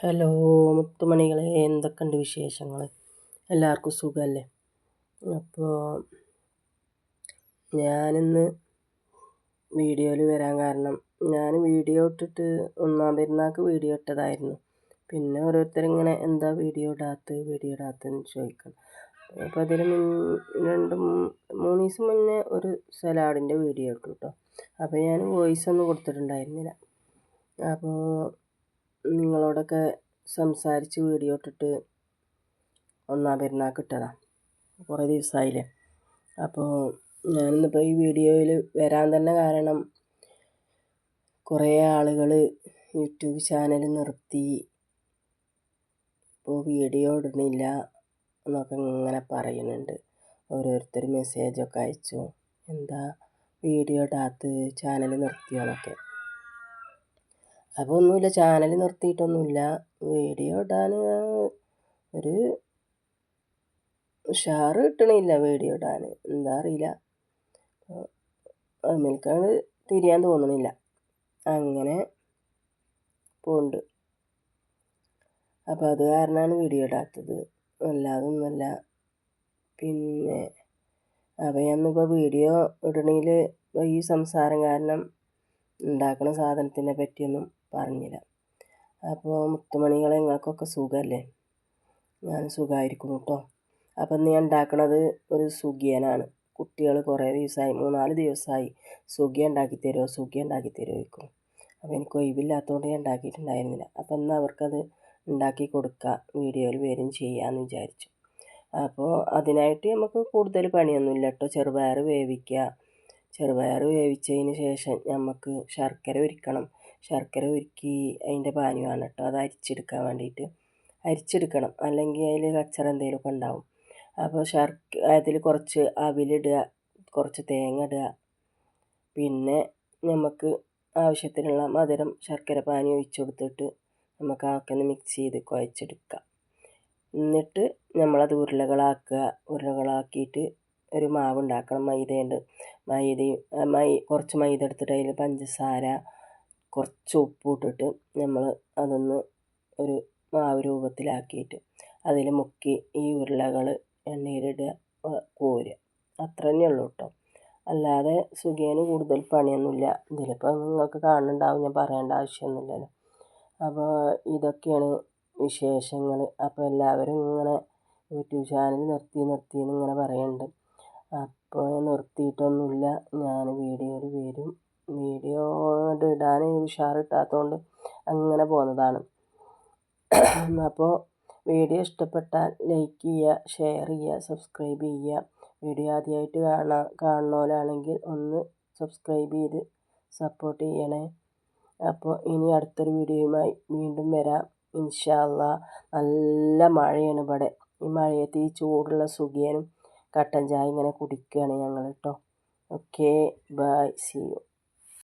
Hello മുത്തുമണികളെ എന്തൊക്കെയുണ്ട് വിശേഷങ്ങൾ എല്ലാവർക്കും സുഖമല്ലേ? അപ്പോൾ ഞാനിന്ന് വീഡിയോയിൽ വരാൻ കാരണം ഞാൻ വീഡിയോ ഇട്ടിട്ട് ഒന്നാം പെരുന്നാൾക്ക് വീഡിയോ ഇട്ടതായിരുന്നു. പിന്നെ ഓരോരുത്തരിങ്ങനെ എന്താ വീഡിയോ ഇടാത്ത വീഡിയോ ഇടാത്തെന്ന് ചോദിക്കണം അപ്പോൾ അതിന് രണ്ട് മൂന്ന് ദിവസം മുന്നേ ഒരു സലാഡിന്റെ വീഡിയോ ഇട്ടു കേട്ടോ. അപ്പോൾ ഞാൻ വോയിസ് ഒന്നും കൊടുത്തിട്ടുണ്ടായിരുന്നില്ല. അപ്പോൾ നിങ്ങളോടൊക്കെ സംസാരിച്ച് വീഡിയോ ഇട്ടിട്ട് ഒന്നാം പെരുന്നാൾക്ക് ഇട്ടതാണ് കുറേ ദിവസമായില്ലേ അപ്പോൾ ഞാനിന്നിപ്പോൾ ഈ വീഡിയോയിൽ വരാൻ തന്നെ കാരണം കുറേ ആളുകൾ യൂട്യൂബ് ചാനൽ നിർത്തി. ഇപ്പോൾ വീഡിയോ ഇടുന്നില്ല എന്നൊക്കെ ഇങ്ങനെ പറയുന്നുണ്ട്. ഓരോരുത്തർ മെസ്സേജൊക്കെ അയച്ചു. എന്താ വീഡിയോ ഇടാത്ത ചാനൽ നിർത്തിയോ എന്നൊക്കെ. അപ്പോൾ ഒന്നുമില്ല ചാനൽ നിർത്തിയിട്ടൊന്നുമില്ല വീഡിയോ ഇടാൻ ഒരു ഉഷാറ് കിട്ടണില്ല വീഡിയോ ഇടാൻ എന്താ അറിയില്ല. അതിലേക്കാണ് തിരിയാൻ തോന്നണില്ല. അങ്ങനെ പോണ്ട് അപ്പോൾ അത് കാരണമാണ് വീഡിയോ ഇടാത്തത്. അല്ലാതൊന്നുമല്ല പിന്നെ അപ്പോൾ ഞാനിപ്പോൾ വീഡിയോ ഇടണതിൽ ഈ സംസാരം കാരണം ഉണ്ടാക്കുന്ന സാധനത്തിനെ പറ്റിയൊന്നും പറഞ്ഞില്ല. അപ്പോൾ മുത്തുമണികളെ നിങ്ങൾക്കൊക്കെ സുഖമല്ലേ ഞാൻ സുഖമായിരിക്കുന്നു കേട്ടോ. അപ്പം ഞാൻ ഉണ്ടാക്കണത് ഒരു സുഖിയനാണ്. കുട്ടികൾ കുറേ ദിവസമായി മൂന്നാൽ ദിവസമായി സുഖിയ ഉണ്ടാക്കി തരുമോ സുഖിയ ഉണ്ടാക്കി തരുമോ ചോദിക്കും. അപ്പോൾ എനിക്ക് ഒഴിവില്ലാത്തതുകൊണ്ട് ഞാൻ ഉണ്ടാക്കിയിട്ടുണ്ടായിരുന്നില്ല. അപ്പം എന്നാൽ അവർക്കത് ഉണ്ടാക്കി കൊടുക്കുക വീഡിയോയിൽ വരും ചെയ്യാമെന്ന് വിചാരിച്ചു. അപ്പോൾ അതിനായിട്ട് നമുക്ക് കൂടുതൽ പണിയൊന്നുമില്ല കേട്ടോ. ചെറുപയർ വേവിക്കുക. ചെറുപയർ വേവിച്ചതിന് ശേഷം നമുക്ക് ശർക്കര ഉരുക്കണം ശർക്കര ഉരുക്കി അതിന്റെ പാനിയാണ് കേട്ടോ അത് അരിച്ചെടുക്കാൻ വേണ്ടിയിട്ട് അരിച്ചെടുക്കണം. അല്ലെങ്കിൽ അതിൽ കച്ചറ എന്തെങ്കിലുമൊക്കെ ഉണ്ടാവും. അപ്പോൾ ശർക്ക അതിൽ കുറച്ച് അവിലിടുക കുറച്ച് തേങ്ങ ഇടുക പിന്നെ നമുക്ക് ആവശ്യത്തിനുള്ള മധുരം ശർക്കര പാനി ഒഴിച്ചു കൊടുത്തിട്ട് നമുക്ക് ആക്കുന്ന മിക്സ് ചെയ്ത് കുഴച്ചെടുക്കാം. എന്നിട്ട് നമ്മളത് ഉരുളകളാക്കുക. ഉരുളകളാക്കിയിട്ട് ഒരു മാവ് ഉണ്ടാക്കണം. മൈദയുണ്ട്. മൈദയും മൈ കുറച്ച് മൈദ എടുത്തിട്ട് അതിൽ പഞ്ചസാര കുറച്ച് ഉപ്പ് ഇട്ടിട്ട് നമ്മൾ അതൊന്ന് ഒരു മാവ് രൂപത്തിലാക്കിയിട്ട് അതിൽ മുക്കി ഈ ഉരുളകൾ എണ്ണയിലിടുക കോരുക. അത്ര തന്നെ ഉള്ളൂ കേട്ടോ അല്ലാതെ സുഖിയന് കൂടുതൽ പണിയൊന്നുമില്ല. ഇതിലിപ്പോൾ നിങ്ങൾക്ക് കാണുന്നുണ്ടാവും ഞാൻ പറയേണ്ട ആവശ്യമൊന്നുമില്ലല്ലോ. അപ്പോൾ ഇതൊക്കെയാണ് വിശേഷങ്ങൾ അപ്പോൾ എല്ലാവരും ഇങ്ങനെ യൂട്യൂബ് ചാനൽ നിർത്തി നിർത്തി എന്നിങ്ങനെ പറയുന്നുണ്ട് അപ്പോൾ നിർത്തിയിട്ടൊന്നുമില്ല. ഞാൻ വീഡിയോ ഇടാൻ ഉഷാർ കിട്ടാത്തതുകൊണ്ട് അങ്ങനെ പോകുന്നതാണ് അപ്പോൾ വീഡിയോ ഇഷ്ടപ്പെട്ടാൽ ലൈക്ക് ചെയ്യുക ഷെയർ ചെയ്യുക സബ്സ്ക്രൈബ് ചെയ്യുക. വീഡിയോ ആദ്യമായിട്ട് കാണാൻ കാണുന്നവരാണെങ്കിൽ ഒന്ന് സബ്സ്ക്രൈബ് ചെയ്ത് സപ്പോർട്ട് ചെയ്യണേ. അപ്പോൾ ഇനി അടുത്തൊരു വീഡിയോയുമായി വീണ്ടും വരാം. ഇൻഷാല്ല നല്ല മഴയാണ് ഇവിടെ. ഈ മഴയത്ത് ഈ ചൂടുള്ള സുഖിയനും കട്ടൻ ചായ ഇങ്ങനെ കുടിക്കുകയാണ് ഞങ്ങൾ കേട്ടോ ഓക്കേ ബൈ സി യു.